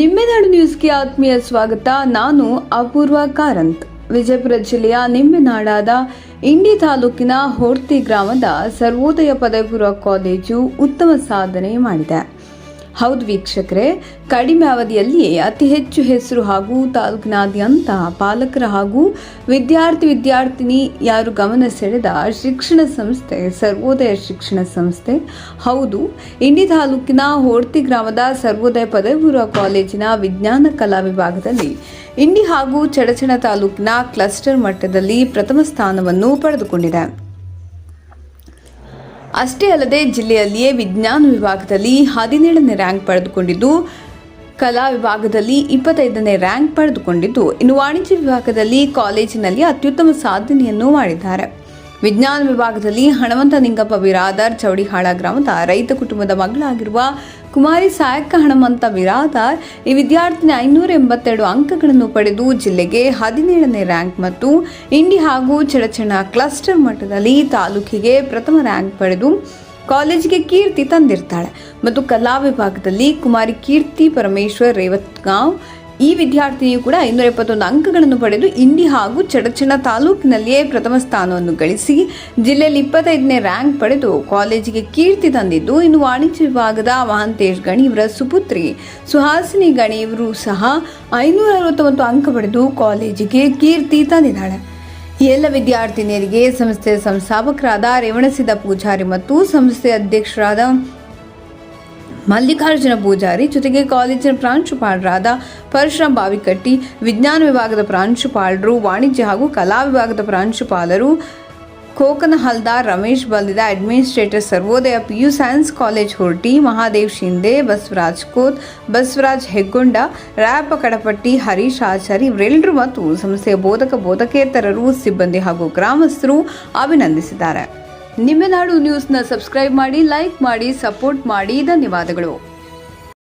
ನಿಂಬೆನಾಡು ನ್ಯೂಸ್ಗೆ ಆತ್ಮೀಯ ಸ್ವಾಗತ. ನಾನು ಅಪೂರ್ವ ಕಾರಂತ್. ವಿಜಯಪುರ ಜಿಲ್ಲೆಯ ನಿಮ್ಮೆನಾಡಾದ ಇಂಡಿ ತಾಲೂಕಿನ ಹೊರ್ತಿ ಗ್ರಾಮದ ಸರ್ವೋದಯ ಪದವಿ ಪೂರ್ವ ಕಾಲೇಜು ಉತ್ತಮ ಸಾಧನೆ ಮಾಡಿದೆ. ಹೌದು ವೀಕ್ಷಕರೇ, ಕಡಿಮೆ ಅವಧಿಯಲ್ಲಿಯೇ ಅತಿ ಹೆಚ್ಚು ಹೆಸರು ಹಾಗೂ ತಾಲೂಕಿನಾದ್ಯಂತ ಪಾಲಕರ ಹಾಗೂ ವಿದ್ಯಾರ್ಥಿ ವಿದ್ಯಾರ್ಥಿನಿ ಯಾರು ಗಮನ ಸೆಳೆದ ಶಿಕ್ಷಣ ಸಂಸ್ಥೆ, ಸರ್ವೋದಯ ಶಿಕ್ಷಣ ಸಂಸ್ಥೆ. ಹೌದು, ಇಂಡಿ ತಾಲೂಕಿನ ಹೋರ್ತಿ ಗ್ರಾಮದ ಸರ್ವೋದಯ ಪದವಿಪೂರ್ವ ಕಾಲೇಜಿನ ವಿಜ್ಞಾನ ಕಲಾ ವಿಭಾಗದಲ್ಲಿ ಇಂಡಿ ಹಾಗೂ ಚಡಚಣ ತಾಲೂಕಿನ ಕ್ಲಸ್ಟರ್ ಮಟ್ಟದಲ್ಲಿ ಪ್ರಥಮ ಸ್ಥಾನವನ್ನು ಪಡೆದುಕೊಂಡಿದೆ. ಅಷ್ಟೇ ಅಲ್ಲದೆ ಜಿಲ್ಲೆಯಲ್ಲಿಯೇ ವಿಜ್ಞಾನ ವಿಭಾಗದಲ್ಲಿ ಹದಿನೇಳನೇ ರ್ಯಾಂಕ್ ಪಡೆದುಕೊಂಡಿದ್ದು, ಕಲಾ ವಿಭಾಗದಲ್ಲಿ ಇಪ್ಪತ್ತೈದನೇ ರ್ಯಾಂಕ್ ಪಡೆದುಕೊಂಡಿದ್ದು. ಇನ್ನು ವಾಣಿಜ್ಯ ವಿಭಾಗದಲ್ಲಿ ಕಾಲೇಜಿನಲ್ಲಿ ಅತ್ಯುತ್ತಮ ಸಾಧನೆಯನ್ನು ಮಾಡಿದ್ದಾರೆ. ವಿಜ್ಞಾನ ವಿಭಾಗದಲ್ಲಿ ಹಣವಂತ ನಿಂಗಪ್ಪ ಬಿರಾದಾರ್ ಚೌಡಿಹಾಳ ಗ್ರಾಮದ ರೈತ ಕುಟುಂಬದ ಮಗಳಾಗಿರುವ ಕುಮಾರಿ ಸಾಯಕ್ಕ ಹಣಮಂತ ಬಿರಾದಾರ್ ಈ ವಿದ್ಯಾರ್ಥಿನಿ ಐನೂರ ಎಂಬತ್ತೆರಡು ಅಂಕಗಳನ್ನು ಪಡೆದು ಜಿಲ್ಲೆಗೆ ಹದಿನೇಳನೇ ರ್ಯಾಂಕ್ ಮತ್ತು ಇಂಡಿ ಹಾಗೂ ಚಡಚಣ ಕ್ಲಸ್ಟರ್ ಮಟ್ಟದಲ್ಲಿ ತಾಲೂಕಿಗೆ ಪ್ರಥಮ ರ್ಯಾಂಕ್ ಪಡೆದು ಕಾಲೇಜಿಗೆ ಕೀರ್ತಿ ತಂದಿರ್ತಾಳೆ. ಮತ್ತು ಕಲಾ ವಿಭಾಗದಲ್ಲಿ ಕುಮಾರಿ ಕೀರ್ತಿ ಪರಮೇಶ್ವರ್ ರೇವತ್ಗಾಂವ್ ಈ ವಿದ್ಯಾರ್ಥಿನಿಯು ಕೂಡ ಐನೂರ ಎಪ್ಪತ್ತೊಂದು ಅಂಕಗಳನ್ನು ಪಡೆದು ಇಂಡಿ ಹಾಗೂ ಚಡಚಣ ತಾಲೂಕಿನಲ್ಲಿಯೇ ಪ್ರಥಮ ಸ್ಥಾನವನ್ನು ಗಳಿಸಿ, ಜಿಲ್ಲೆಯಲ್ಲಿ ಇಪ್ಪತ್ತೈದನೇ ರ್ಯಾಂಕ್ ಪಡೆದು ಕಾಲೇಜಿಗೆ ಕೀರ್ತಿ ತಂದಿದ್ದು, ಇನ್ನು ವಾಣಿಜ್ಯ ವಿಭಾಗದ ಮಹಾಂತೇಶ್ ಗಣಿ ಇವರ ಸುಪುತ್ರಿ ಸುಹಾಸಿನಿ ಗಣಿ ಇವರು ಸಹ ಐನೂರ ಅರವತ್ತೊಂಬತ್ತು ಅಂಕ ಪಡೆದು ಕಾಲೇಜಿಗೆ ಕೀರ್ತಿ ತಂದಿದ್ದಾಳೆ. ಎಲ್ಲ ವಿದ್ಯಾರ್ಥಿನಿಯರಿಗೆ ಸಂಸ್ಥೆಯ ಸಂಸ್ಥಾಪಕರಾದ ರೇವಣಸಿದ್ದ ಪೂಜಾರಿ ಮತ್ತು ಸಂಸ್ಥೆಯ ಅಧ್ಯಕ್ಷರಾದ ಮಲ್ಲಿಕಾರ್ಜುನ ಪೂಜಾರಿ ಜೊತೆಗೆ ಕಾಲೇಜಿನ ಪ್ರಾಂಶುಪಾಲರಾದ ಪರಶುರಾಮ್ ಬಾವಿಕಟ್ಟಿ, ವಿಜ್ಞಾನ ವಿಭಾಗದ ಪ್ರಾಂಶುಪಾಲರು, ವಾಣಿಜ್ಯ ಹಾಗೂ ಕಲಾ ವಿಭಾಗದ ಪ್ರಾಂಶುಪಾಲರು, ಕೋಕನ Haldar Ramesh ಬಲ್ದಿದ administrator Sarvodaya P U science college Horatti, Mahadev Shinde Basavaraj Kot, Basavaraj Heggonda, Rayappa Kadapatti, Harish Achari, ಇವರೆಲ್ಲರೂ ಮತ್ತು ಸಂಸ್ಥೆಯ ಬೋಧಕ, ಬೋಧಕೇತರರು, ಸಿಬ್ಬಂದಿ ಹಾಗೂ ಗ್ರಾಮಸ್ಥರು ಅಭಿನಂದಿಸಿದ್ದಾರೆ. ನಿಮ್ಮೆನಾಡು ನ್ಯೂಸ್ನ ಸಬ್ಸ್ಕ್ರೈಬ್ ಮಾಡಿ ಲೈಕ್ ಮಾಡಿ ಸಪೋರ್ಟ್ ಮಾಡಿ. ಧನ್ಯವಾದಗಳು.